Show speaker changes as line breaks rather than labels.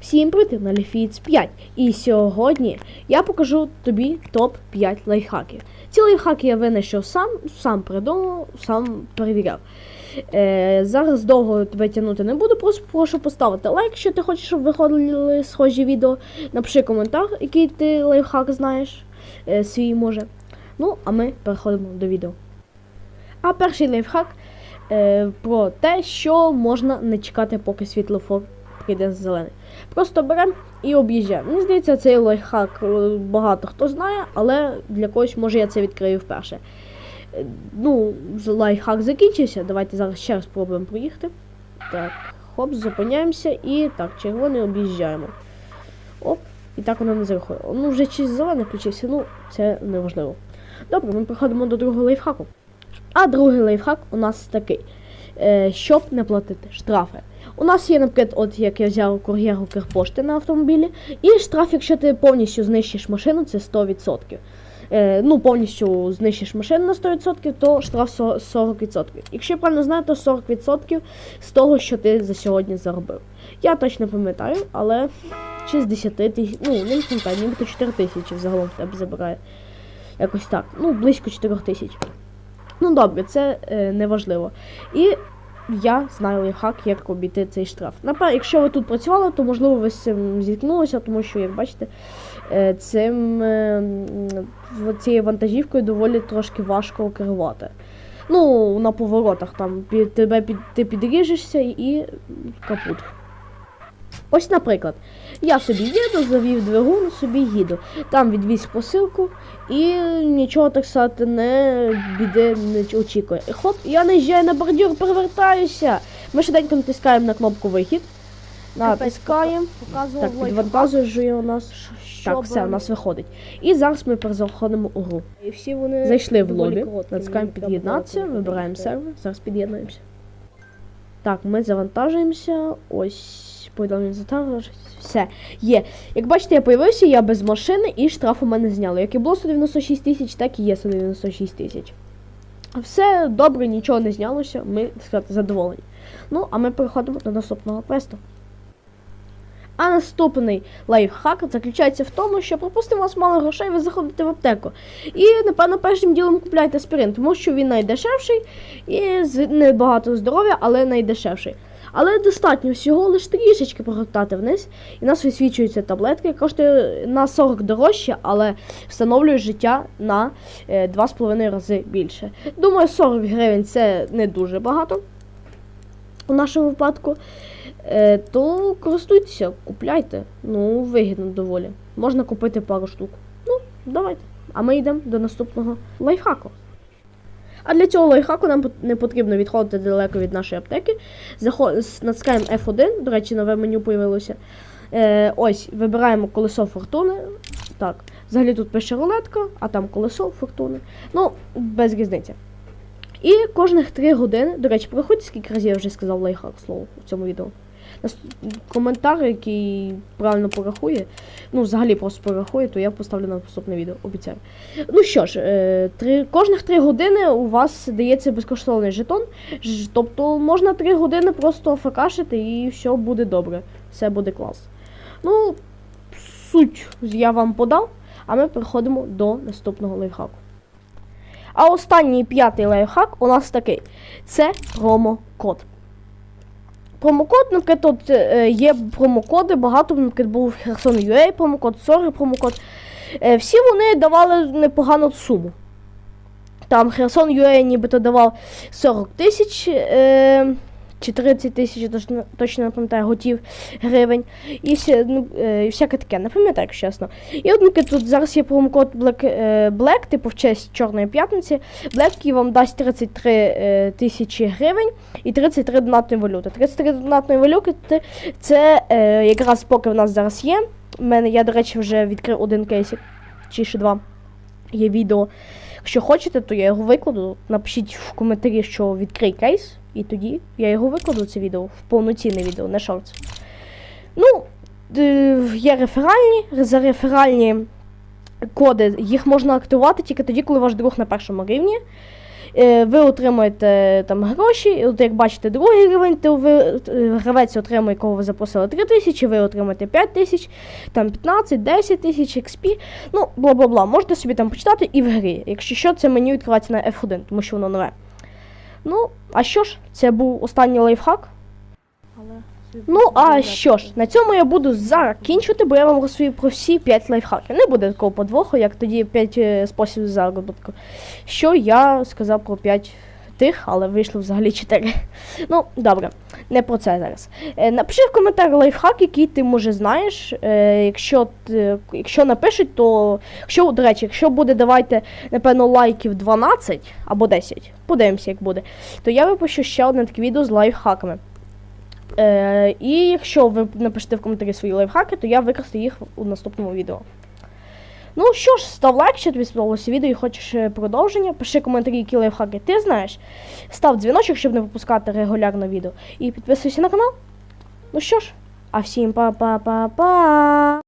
Всім привіт на Ліфіц 5. І сьогодні я покажу тобі топ-5 лайфхаків. Ці лайфхаки я винайшов сам, сам придумав, сам перевіряв. Е, зараз довго тебе тягнути не буду, просто прошу поставити лайк, якщо ти хочеш, щоб виходили схожі відео. Напиши коментар, який ти лайфхак знаєш, е, свій може. Ну, а ми переходимо до відео. А перший лайфхак е, про те, що можна не чекати, поки світлофор прийде зелений. Просто беремо і об'їжджаємо. Мені здається, цей лайфхак е, багато хто знає, але для когось може я це відкрию вперше. Е, Ну, лайфхак закінчився. Давайте зараз ще раз спробуємо проїхати. Так, хоп, зупиняємося і так, червоний об'їжджаємо. Оп, і так воно не зарахує. Ну, вже чи зелений включився, ну, це не важливо. Добре, ми переходимо до другого лайфхаку. А другий лайфхак у нас такий. Е, щоб не платити штрафи. У нас є, наприклад, от як я взяв кур'єр Укрпошти на автомобілі, і штраф, якщо ти повністю знищиш машину, це 100%. Е, ну, повністю знищиш машину на 100%, то штраф 40%. Якщо я правильно знаю, то 40% з того, що ти за сьогодні заробив. Я точно пам'ятаю, але чи з 10 тисяч, ну, не пам'ятаю, нібито 4 тисячі взагалом в тебе забирає. Якось так. Ну, близько 4 тисяч. Ну добре, це е, не. І я знаю лайфхак, як обійти цей штраф. Напевно, якщо ви тут працювали, то можливо ви з цим зіткнулися, тому що, як бачите, е, цим е, цією вантажівкою доволі трошки важко керувати. Ну, на поворотах там тебе ти підріжешся і капут. Ось, наприклад, я собі їду, завів двигун, собі їду. Там відвіз посилку і нічого так сказати не біди не очікує. І хоп, я наїжджаю на бордюр, перевертаюся. Ми швиденько натискаємо на кнопку вихід. Натискаємо. Так, підвантажує у нас. Так, все, у нас виходить. І зараз ми перезаходимо у гру.
І всі вони
Зайшли в лобі, натискаємо під'єднатися, вибираємо сервер, зараз під'єднуємося. Так, ми завантажуємося. Ось повідомлення завантажується. Все, є. Як бачите, я появився, я без машини і штраф у мене зняли. Як і було 196 тисяч, так і є 196 тисяч. Все добре, нічого не знялося, ми так сказати, задоволені. Ну, а ми переходимо до наступного квесту. А наступний лайфхак заключається в тому, що пропустимо вас мало грошей, ви заходите в аптеку. І, напевно, першим ділом купляйте аспірин, тому що він найдешевший і з небагато здоров'я, але найдешевший. Але достатньо всього лише трішечки прогортати вниз, і нас висвічуються таблетки. Коштує на 40 дорожче, але встановлює життя на е, 2,5 рази більше. Думаю, 40 гривень це не дуже багато у нашому випадку. Е, то користуйтеся, купляйте. Ну, вигідно доволі. Можна купити пару штук. Ну, давайте. А ми йдемо до наступного лайфхаку. А для цього лайфхаку нам не потрібно відходити далеко від нашої аптеки. Заход... Натискаємо F1, до речі, нове меню появилося. Е, ось, вибираємо колесо фортуни. Так, взагалі тут пише рулетка, а там колесо фортуни. Ну, без різниці. І кожних 3 години, до речі, порахуйте, скільки разів я вже сказав лайфхак слово в цьому відео. Коментар, який правильно порахує, ну, взагалі просто порахує, то я поставлю на наступне відео, обіцяю. Ну що ж, е, три, кожних 3 години у вас дається безкоштовний жетон. Тобто можна 3 години просто факашити і все буде добре. Все буде клас. Ну, суть я вам подав, а ми переходимо до наступного лайфхаку. А останній п'ятий лайфхак у нас такий: це промокод. Промокод, наприклад, тут е, є промокоди, багато, наприклад, був Херсон UA промокод, Сори промокод. Е, Всі вони давали непогану суму. Там Херсон UA нібито давав 40 тисяч е, чи 30 тисяч, точно, не пам'ятаю, готів гривень. І, всі, ну, е, і всяке таке, не пам'ятаю, якщо чесно. І от тут зараз є промокод Black, е, Black, типу в честь Чорної п'ятниці. Black який вам дасть 33 е, тисячі гривень і 33 донатної валюти. 33 донатної валюти це- е, якраз поки в нас зараз є. У мене я, до речі, вже відкрив один кейсик, чи ще два. Є відео. Якщо хочете, то я його викладу. Напишіть в коментарі, що відкрий кейс, і тоді я його викладу це відео в повноцінне відео, не шортс. Ну, е, є реферальні, за реферальні коди їх можна активувати тільки тоді, коли ваш друг на першому рівні. е, ви отримуєте там гроші. От як бачите, другий рівень, то ви е, гравець отримує, кого ви запросили 3 тисячі, ви отримаєте 5 тисяч, там 15, 10 тисяч XP. Ну, бла бла бла. Можете собі там почитати і в грі. Якщо що, це меню відкривається на F1, тому що воно нове. Ну, а що ж, це був останній лайфхак. Ну, а що ж, на цьому я буду закінчувати, бо я вам розповів про всі 5 лайфхаків. Не буде такого подвоху, як тоді 5 спосібів заробітку. Що я сказав про 5 тих, але вийшло взагалі 4. Ну, добре, не про це зараз. Е, напиши в коментар лайфхак, який ти може знаєш. Е, якщо, ти- якщо напишуть, то. Якщо, до речі, якщо буде, давайте, напевно, лайків 12 або 10, подивимося, як буде, то я випущу ще одне таке відео з лайфхаками. Е, і якщо ви напишете в коментарі свої лайфхаки, то я використаю їх у наступному відео. Ну що ж, став лайк, якщо тобі сподобалося відео і хочеш е, продовження. Пиши коментарі, які лайфхаки ти знаєш. Став дзвіночок, щоб не пропускати регулярно відео. І підписуйся на канал. Ну що ж, а всім па-па-па-па!